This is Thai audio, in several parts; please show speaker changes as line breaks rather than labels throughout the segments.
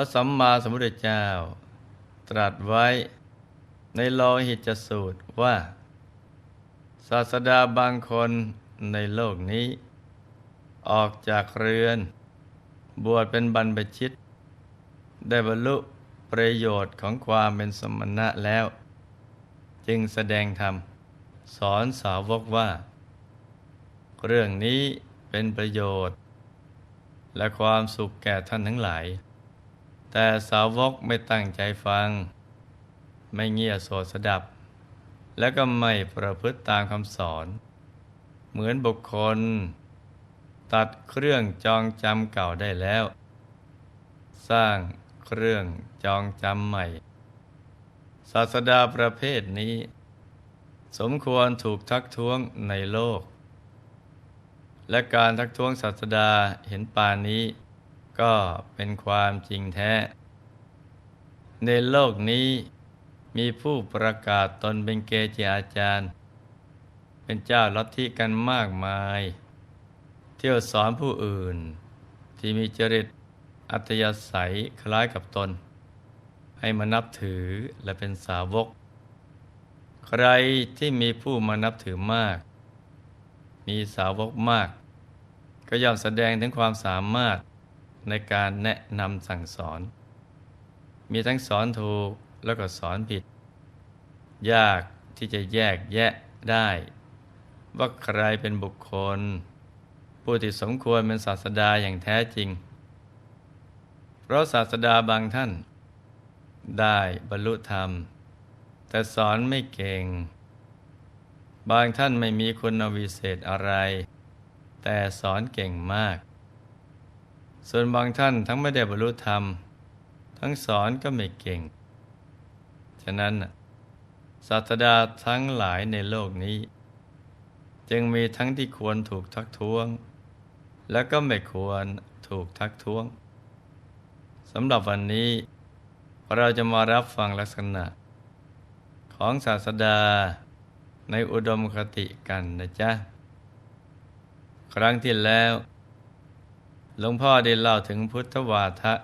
ระสัมมาสัมพุทธเจ้า ตรัสไว้ในโลหิตสูตรว่า ศาสดาบางคนในโลกนี้ ออกจากเรือน บวชเป็นบรรพชิต ได้บรรลุประโยชน์ของความเป็นสมณะแล้ว จึงแสดงธรรม สอนสาวกว่า เรื่องนี้เป็นประโยชน์ และความสุขแก่ท่านทั้งหลาย แต่สาวกไม่ตั้งใจฟัง ไม่เงียยโสดสดับ และก็ไม่ประพฤติตามคำสอน เหมือนบุคคล ตัดเครื่องจองจำเก่าได้แล้ว สร้างเครื่องจองจำใหม่ ศาสดาประเภทนี้ สมควรถูกทักท้วงในโลก และการทักท้วงศาสดาเห็นปานนี้ ก็เป็นความจริงแท้ ในโลกนี้มีผู้ประกาศตนเป็นเกจิอาจารย์ เป็นเจ้าลัทธิกันมากมาย เที่ยวสอนผู้อื่น ที่มีจริตอัตยาศัยคล้ายกับตน ให้มานับถือและเป็นสาวก ใครที่มีผู้มานับถือมาก มีสาวกมาก ก็ย่อมแสดงถึงความสามารถ ในการแนะนำสั่งสอน มีทั้งสอนถูกแล้วก็สอนผิด ยากที่จะแยกแยะได้ ว่าใครเป็นบุคคล ผู้ที่สมควรเป็นศาสดาอย่างแท้จริง เพราะศาสดาบางท่าน ได้บรรลุธรรม แต่สอนไม่เก่ง บางท่านไม่มีคุณวิเศษอะไร แต่สอนเก่งมาก ส่วนบางท่านทั้งไม่ได้บรรลุธรรม ทั้งสอนก็ไม่เก่ง ฉะนั้นศาสดาทั้งหลายในโลกนี้ จึงมีทั้งที่ควรถูกทักท้วง และก็ไม่ควรถูกทักท้วงสำหรับวันนี้เราจะมารับฟังลักษณะ ของศาสดาในอุดมคติกันนะจ๊ะ ครั้งที่แล้ว หลวงพ่อได้เล่าถึงพุทธวาทะ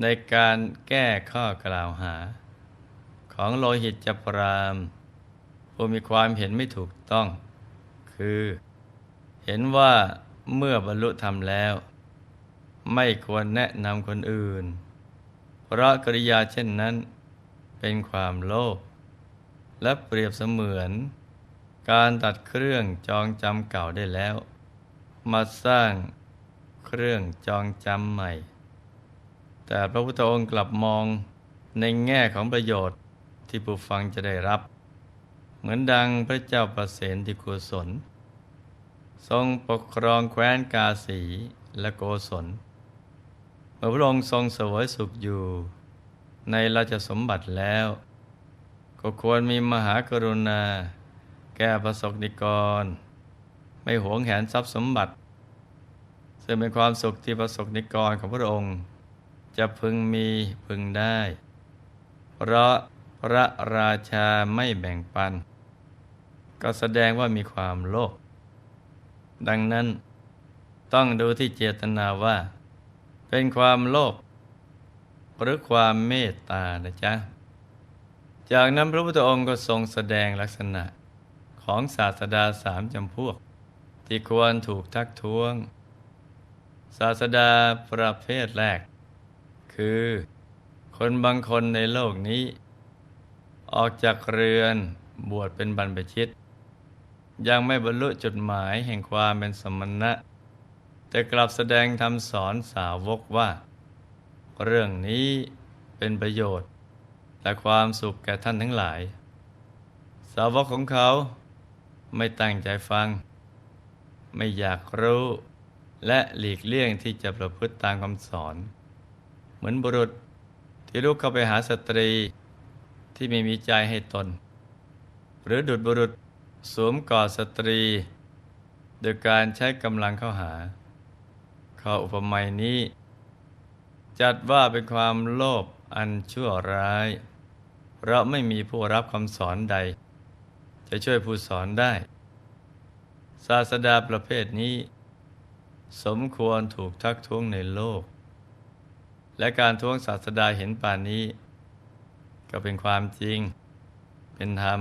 ในการแก้ข้อกล่าวหา ของโลหิตจปรามผู้มีความเห็นไม่ถูกต้อง คือ เห็นว่าเมื่อบรรลุธรรมแล้ว ไม่ควรแนะนำคนอื่น เพราะกริยาเช่นนั้นเป็นความโลภและเปรียบเสมือน การตัดเครื่องจองจำเก่าได้แล้ว มาสร้าง เครื่องจองจำใหม่ แต่พระพุทธองค์กลับมองในแง่ของประโยชน์ที่ผู้ฟังจะได้รับ เหมือนดังพระเจ้าประเสนที่กุศล ทรงปกครองแคว้นกาสีและโกศลเมื่อพระองค์ทรงเสวยสุขอยู่ ในราชสมบัติแล้ว ก็ควรมีมหากรุณา แก่ประสบนิกร ไม่หวงแหนทรัพย์สมบัติ ซึ่งเป็นความสุขที่ประสบนิกรของพระองค์ จะพึงมีพึงได้ เพราะพระราชาไม่แบ่งปัน ก็แสดงว่ามีความโลภดังนั้นต้องดูที่เจตนาว่า เป็นความโลภหรือความเมตตานะจ๊ะ จากนั้นพระพุทธองค์ก็ทรงแสดงลักษณะของศาสดาสามจำพวก ที่ควรถูกทักท้วง ศาสดาประเภทแรก คือ คนบางคนในโลกนี้ ออกจากเรือนบวชเป็นบรรพชิต ยังไม่บรรลุจุดหมายแห่งความเป็นสมณะ แต่กลับแสดงคำสอนสาวกว่า เรื่องนี้เป็นประโยชน์ และความสุขแก่ท่านทั้งหลาย สาวกของเขาไม่ตั้งใจฟัง ไม่อยากรู้ และหลีกเลี่ยงที่จะประพฤติตามคำสอน เหมือนบุรุษที่ลุกเข้าไปหาสตรีที่ไม่มีใจให้ตน หรือดุดบุรุษสวมกอดสตรี โดยการใช้กำลังเข้าหา ข้ออุปมานี้ จัดว่าเป็นความโลภอันชั่วร้าย เพราะไม่มีผู้รับคำสอนใด จะช่วยผู้สอนได้ ศาสดาประเภทนี้ สมควรถูกทักท้วงในโลก และการท้วงศาสดาเห็นป่านนี้ ก็เป็นความจริง เป็นธรรม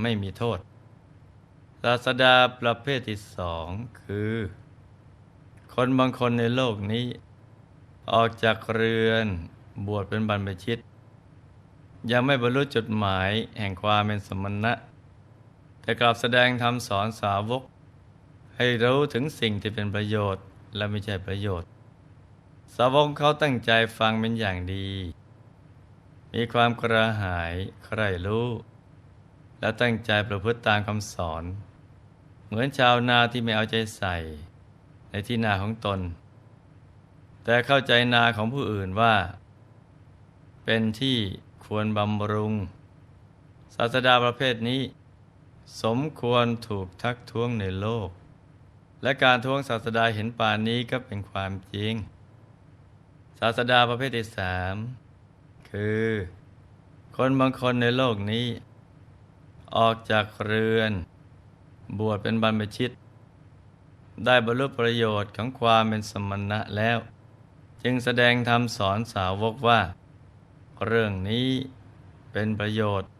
ไม่มีโทษ ศาสดาประเภทที่สองคือ คนบางคนในโลกนี้ ออกจากเรือนบวชเป็นบรรพชิต ยังไม่บรรลุจุดหมายแห่งความเป็นสมณะแต่กลับแสดงธรรมสอนสาวก ให้รู้ถึงสิ่งที่เป็นประโยชน์และไม่ใช่ประโยชน์ สาวกเขาตั้งใจฟังเป็นอย่างดี มีความกระหายใคร่รู้ และตั้งใจประพฤติตามคำสอน เหมือนชาวนาที่ไม่เอาใจใส่ ในที่นาของตน แต่เข้าใจนาของผู้อื่นว่า เป็นที่ควรบำรุง ศาสดาประเภทนี้ สมควรถูกทักท้วงในโลก และการท้วงศาสดาเห็นป่านนี้ก็เป็นความจริง ศาสดาประเภทที่สามคือ คนบางคนในโลกนี้ ออกจากเรือน บวชเป็นบรรพชิต ได้บรรลุประโยชน์ของความเป็นสมณะแล้ว จึงแสดงธรรมสอนสาวกว่า เรื่องนี้เป็นประโยชน์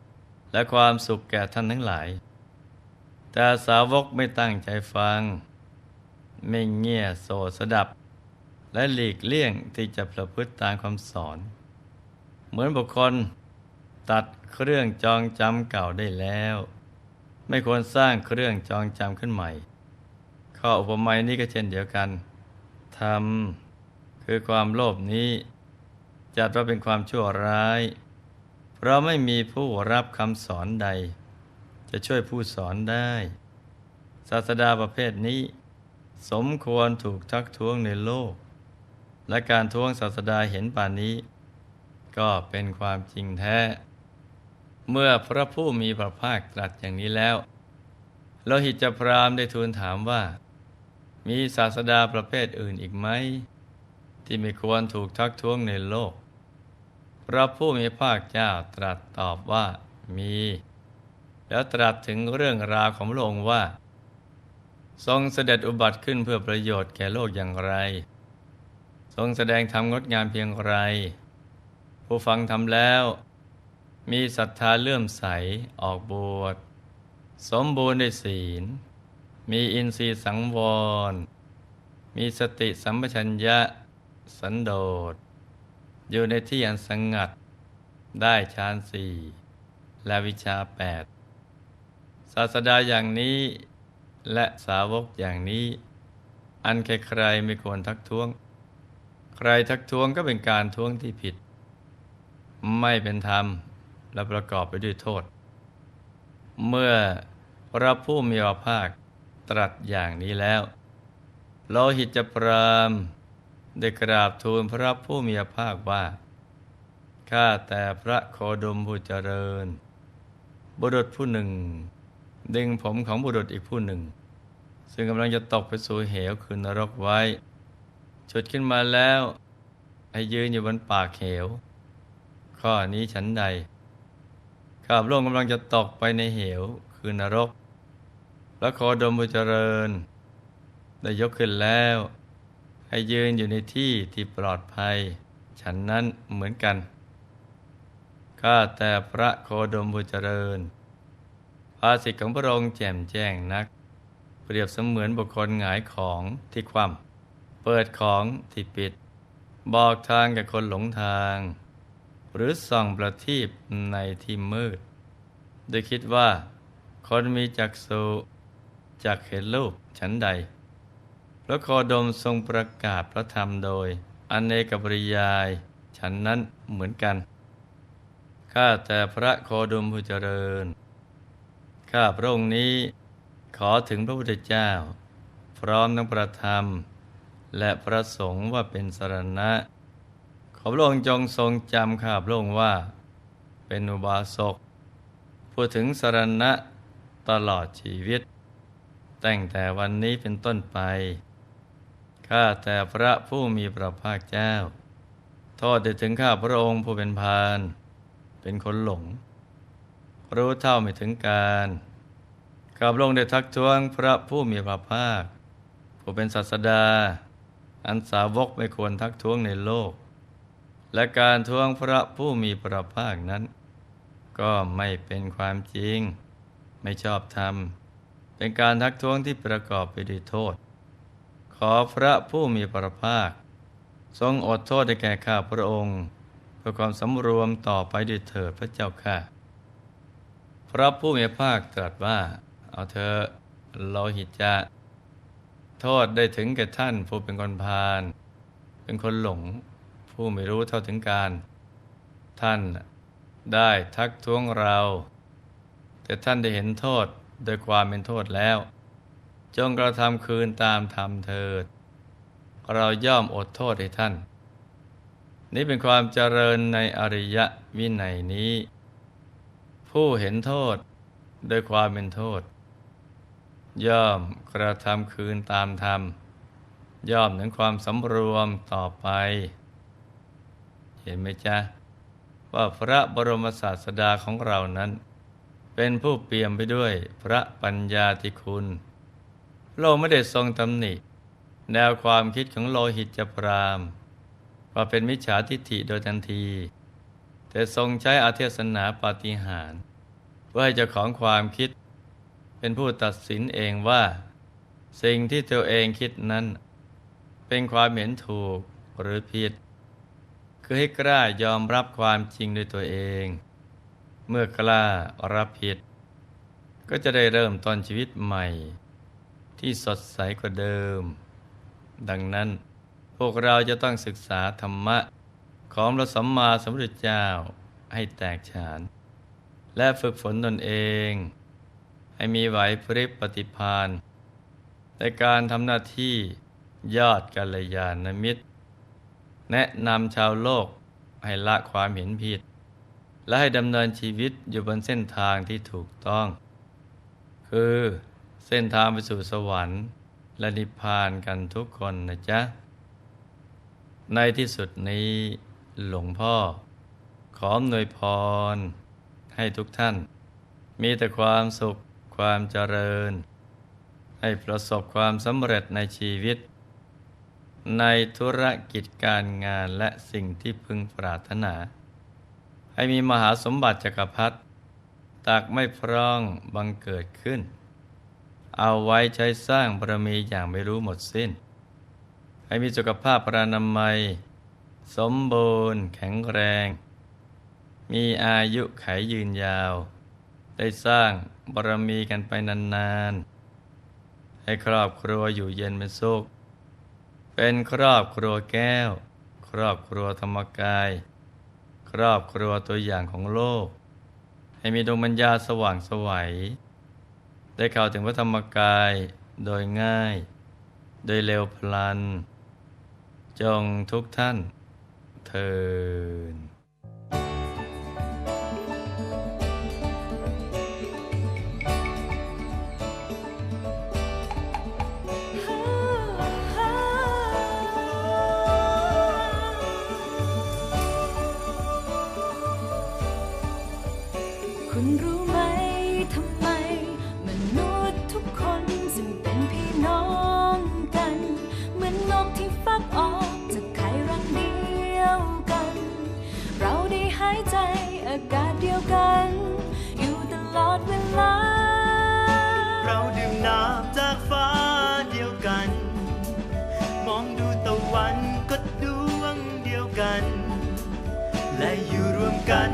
และความสุขแก่ท่านทั้งหลาย แต่สาวกไม่ตั้งใจฟัง ไม่เงี่ยโสดสดับ และหลีกเลี่ยงที่จะประพฤติตามคำสอน เหมือนบุคคลตัดเครื่องจองจำเก่าได้แล้ว ไม่ควรสร้างเครื่องจองจำขึ้นใหม่ ข้ออุปมานี้ก็เช่นเดียวกันทำคือความโลภนี้ จัดว่าเป็นความชั่วร้าย เพราะไม่มีผู้รับคำสอนใด จะช่วยผู้สอนได้ ศาสดาประเภทนี้ สมควรถูกทักท้วงในโลก และการท้วงศาสดาเห็นป่านนี้ ก็เป็นความจริงแท้ เมื่อพระผู้มีพระภาคตรัสอย่างนี้แล้วโลหิตจพรามได้ทูลถามว่า มีศาสดาประเภทอื่นอีกไหม ที่ไม่ควรถูกทักท้วงในโลก พระผู้มีภาคเจ้าตรัสตอบว่ามี แล้วตรัสถึงเรื่องราวของพระองค์ว่า ทรงเสด็จอุบัติขึ้นเพื่อประโยชน์แก่โลกอย่างไร ทรงแสดงธรรมงดงามเพียงไร ผู้ฟังทำแล้ว มีศรัทธาเลื่อมใสออกบวชสมบูรณ์ด้วยศีล มีอินทรีย์สังวร มีสติสัมปชัญญะสันโดษ อยู่ในที่อันสงัด ได้ฌานสี่และวิชาแปดศาสดาอย่างนี้ และสาวกอย่างนี้ อันใครๆไม่ควรทักท้วง ใครทักท้วงก็เป็นการท้วงที่ผิด ไม่เป็นธรรมและประกอบไปด้วยโทษ เมื่อพระผู้มีพระภาคตรัสอย่างนี้แล้วโลหิตจพรามได้กราบทูลพระผู้มีพระภาคว่า ข้าแต่พระโคดมผู้เจริญ บุรุษผู้หนึ่ง ดึงผมของบุรุษอีกผู้หนึ่ง ซึ่งกำลังจะตกไปสู่เหวคืนนรกไว้ฉุดขึ้นมาแล้ว ให้ยืนอยู่บนปากเหว ข้อนี้ฉันใดข้าพระองค์กำลังจะตกไปในเหวคือนรกพระโคดมผู้เจริญ ได้ยกขึ้นแล้ว ให้ยืนอยู่ในที่ที่ปลอดภัย ฉันนั้นเหมือนกันข้าแต่พระโคดมผู้เจริญ ภาสิทธิของพระองค์แจ่มแจ้งนัก เปรียบเสมือนบุคคลหงายของที่คว่ำเปิดของที่ปิด บอกทางแก่คนหลงทาง หรือส่องประทีปในที่มืด โดยคิดว่า คนมีจักษุจักเห็นรูปฉันใดพระโคดมทรงประกาศพระธรรมโดยอเนกปริยาย ฉันนั้นเหมือนกัน ข้าแต่พระโคดมผู้เจริญ ข้าพระองค์นี้ขอถึงพระพุทธเจ้า พร้อมทั้งประธรรม และพระสงฆ์ว่าเป็นสรณะ ขอพระองค์จงทรงจำข้าพระองค์ว่า เป็นอุบาสกพูดถึงสรณะตลอดชีวิต ตั้งแต่วันนี้เป็นต้นไปข้าแต่พระผู้มีพระภาคเจ้าโทษได้ถึงข้าพระองค์ผู้เป็นพาน เป็นคนหลง รู้เท่าไม่ถึงการข้าพระองได้ทักท้วงพระผู้มีพระภาค ผู้เป็นศาสดา อันสาวกไม่ควรทักท้วงในโลก และการท้วงพระผู้มีพระภาคนั้น ก็ไม่เป็นความจริง ไม่ชอบธรรม เป็นการทักท้วงที่ประกอบไปด้วยโทษ ขอพระผู้มีพระภาค ทรงอดโทษให้แก่ข้าพระองค์เพื่อความสำรวมต่อไปด้วยเถิดพระเจ้าค่ะ พระผู้มีพระภาคตรัสว่า เอาเธอโลหิตจะ โทษได้ถึงแก่ท่านผู้เป็นคนพาลเป็นคนหลง ผู้ไม่รู้เท่าถึงการ ท่านได้ทักท้วงเรา แต่ท่านได้เห็นโทษโดยความเป็นโทษแล้ว จงกระทำคืนตามธรรมเถิด เราย่อมอดโทษให้ท่าน นี่เป็นความเจริญในอริยวินัยนี้ ผู้เห็นโทษโดยความเป็นโทษ ย่อมกระทำคืนตามธรรม ย่อมถึงความสำรวมต่อไป เห็นไหมจ๊ะ ว่าพระบรมศาสดาของเรานั้น เป็นผู้เปี่ยมไปด้วยพระปัญญาธิคุณ โลไม่ได้ทรงตำหนิ แนวความคิดของโลหิตจพรามว่าเป็นมิจฉาทิฏฐิโดยทันที แต่ทรงใช้อาเทศนาปาฏิหาริย์เพื่อให้เจ้าของความคิด เป็นผู้ตัดสินเองว่า สิ่งที่ตัวเองคิดนั้น เป็นความเห็นถูกหรือผิด คือให้กล้ายอมรับความจริงด้วยตัวเอง เมื่อกล้ารับผิด ก็จะได้เริ่มต้นชีวิตใหม่ ที่สดใสกว่าเดิม ดังนั้นพวกเราจะต้องศึกษาธรรมะ ของพระสัมมาสัมพุทธเจ้าให้แตกฉาน และฝึกฝนตนเอง ให้มีไหวพริบปฏิภาณในการทำหน้าที่ยอดกัลยาณมิตร แนะนำชาวโลกให้ละความเห็นผิด และให้ดำเนินชีวิตอยู่บนเส้นทางที่ถูกต้อง คือเส้นทางไปสู่สวรรค์และนิพพานกันทุกคนนะจ๊ะ ในที่สุดนี้ หลวงพ่อ ขออำนวยพร ให้ทุกท่าน มีแต่ความสุขความเจริญ ให้ประสบความสำเร็จในชีวิต ในธุรกิจการงานและสิ่งที่พึงปรารถนา ให้มีมหาสมบัติจักรพรรดิตักไม่พร่องบังเกิดขึ้น เอาไว้ใช้สร้างบารมีอย่างไม่รู้หมดสิ้น ให้มีสุขภาพปรานามัย สมบูรณ์ แข็งแรง มีอายุไขยืนยาว ได้สร้างบารมีกันไปนานๆ ให้ครอบครัวอยู่เย็นเป็นสุข เป็นครอบครัวแก้ว ครอบครัวธรรมกาย ครอบครัวตัวอย่างของโลก ให้มีดวงปัญญาสว่างสวัย ได้เข้าถึงพระธรรมกายโดยง่าย โดยเร็วพลัน จงทุกท่าน เทิ
ยวกัน อยู่ตลอดเวลา เราดื่มน้ำจากฟ้าเดียวกัน มอ
งดูตะวันก็ดวงเดียวกัน และอยู่รวมกัน